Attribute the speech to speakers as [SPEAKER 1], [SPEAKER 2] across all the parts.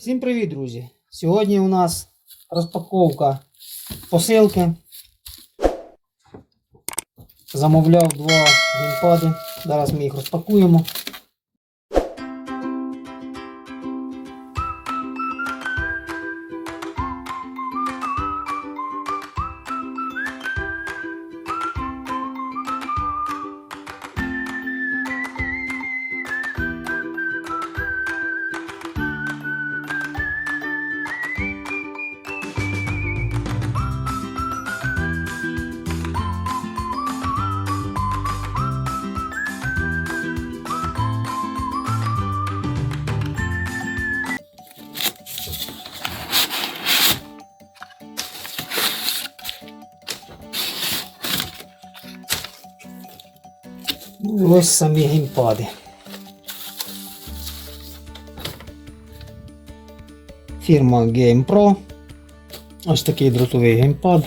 [SPEAKER 1] Всім привіт, друзі! Сьогодні у нас розпаковка посилки. Замовляв два геймпади. Зараз ми їх розпакуємо. Ось самі геймпади. Фірма GamePro. Ось такий дротовий геймпад.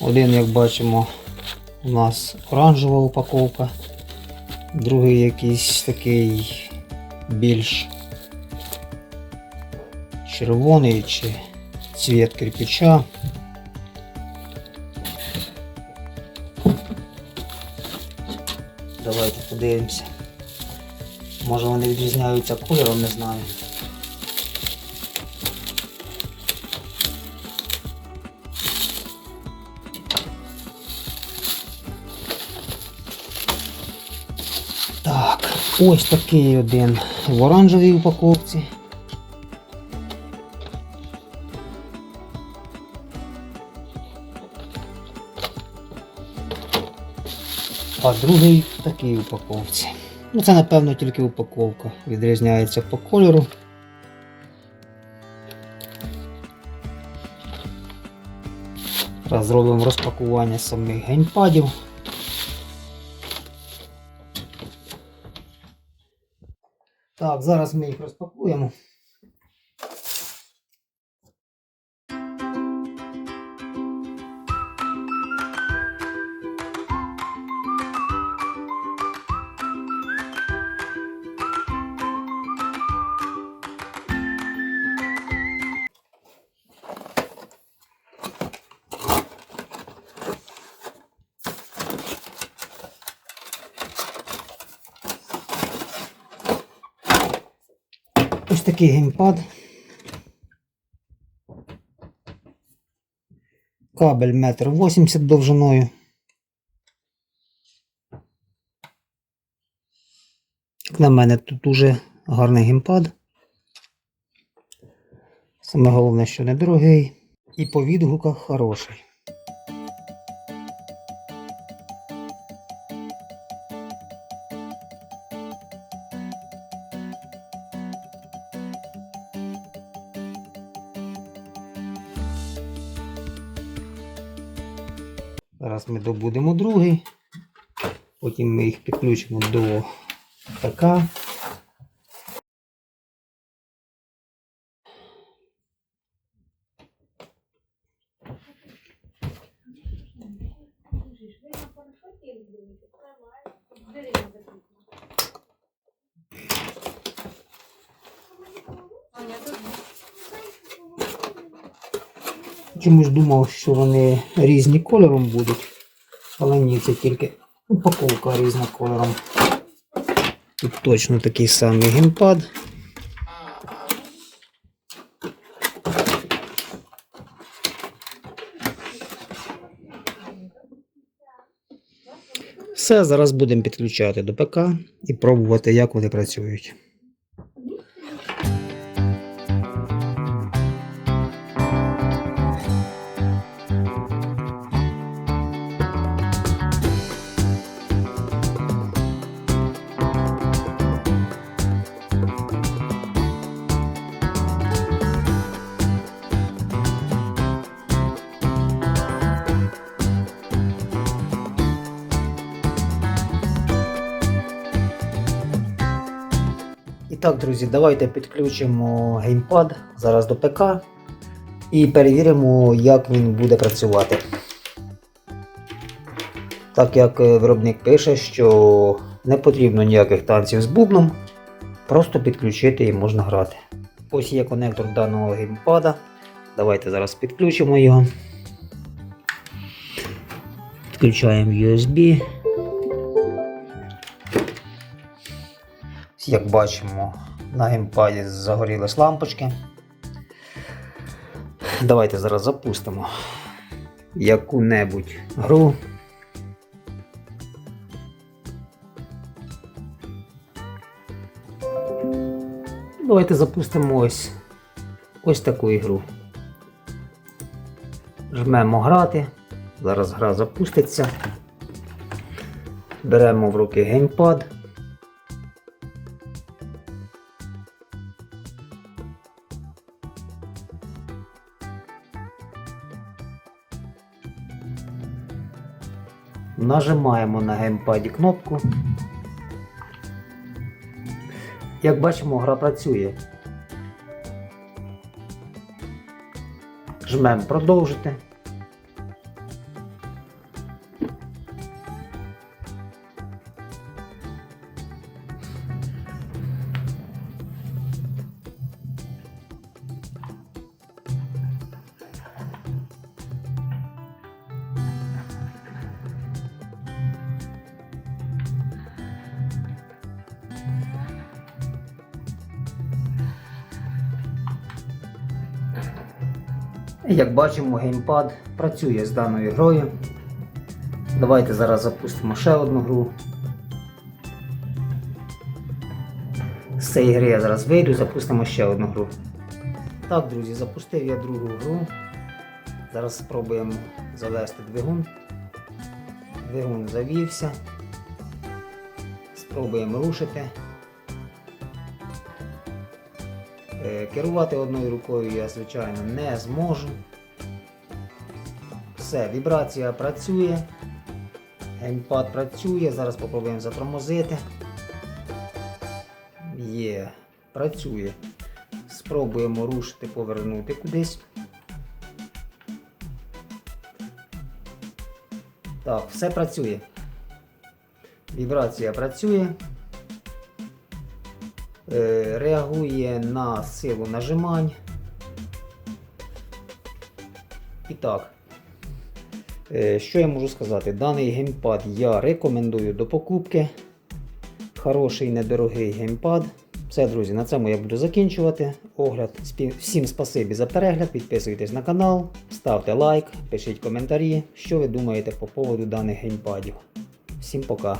[SPEAKER 1] Один, як бачимо, у нас оранжева упаковка, другий якийсь такий більш червоний чи цвіт кирпича. Давайте подивимося. Може вони відрізняються кольором, не знаю. Так, ось такий один в оранжевій упаковці. А другий в такій упаковці. Ну це напевно тільки упаковка. Відрізняється по кольору. Зараз зробимо розпакування самих геймпадів. Так, зараз ми їх розпакуємо. Такий геймпад. Кабель метр вісімдесят довжиною. Як на мене тут дуже гарний геймпад. Саме головне, що недорогий. І по відгуках хороший. Зараз ми добудемо другий. Потім ми їх підключимо до ПК. Чомусь думав, що вони різні кольором будуть. Але ні, це тільки упаковка різна кольором. Тут точно такий самий геймпад. Все, зараз будемо підключати до ПК і пробувати, як вони працюють. Так, друзі, давайте підключимо геймпад зараз до ПК і перевіримо, як він буде працювати. Так як е, виробник пише, що не потрібно ніяких танців з бубном, просто підключити і можна грати. Ось є конектор даного геймпада. Давайте зараз підключимо його. Підключаємо USB. Як бачимо, на геймпаді загорілись лампочки. Давайте зараз запустимо яку-небудь гру. Давайте запустимо ось ось таку ігру. Жмемо грати. Зараз гра запуститься. Беремо в руки геймпад. Нажимаємо на геймпаді кнопку. Як бачимо, гра працює. Жмемо продовжити. Як бачимо, геймпад працює з даною грою. Давайте зараз запустимо ще одну гру. З цієї гри я зараз вийду, запустимо ще одну гру. Так, друзі, запустив я другу гру. Зараз спробуємо завести двигун. Двигун завівся. Спробуємо рушити. Керувати одною рукою я, звичайно, не зможу. Все, вібрація працює. Геймпад працює. Зараз спробуємо затормозити. Є, працює. Спробуємо рушити, повернути кудись. Так, все працює. Вібрація працює. Е, реагує на силу нажимань. І так, е, що я можу сказати? Даний геймпад я рекомендую до покупки. Хороший недорогий геймпад. Все, друзі, на цьому я буду закінчувати огляд. Всім спасибі за перегляд, підписуйтесь на канал, ставте лайк, пишіть коментарі, що ви думаєте по поводу даних геймпадів. Всім пока!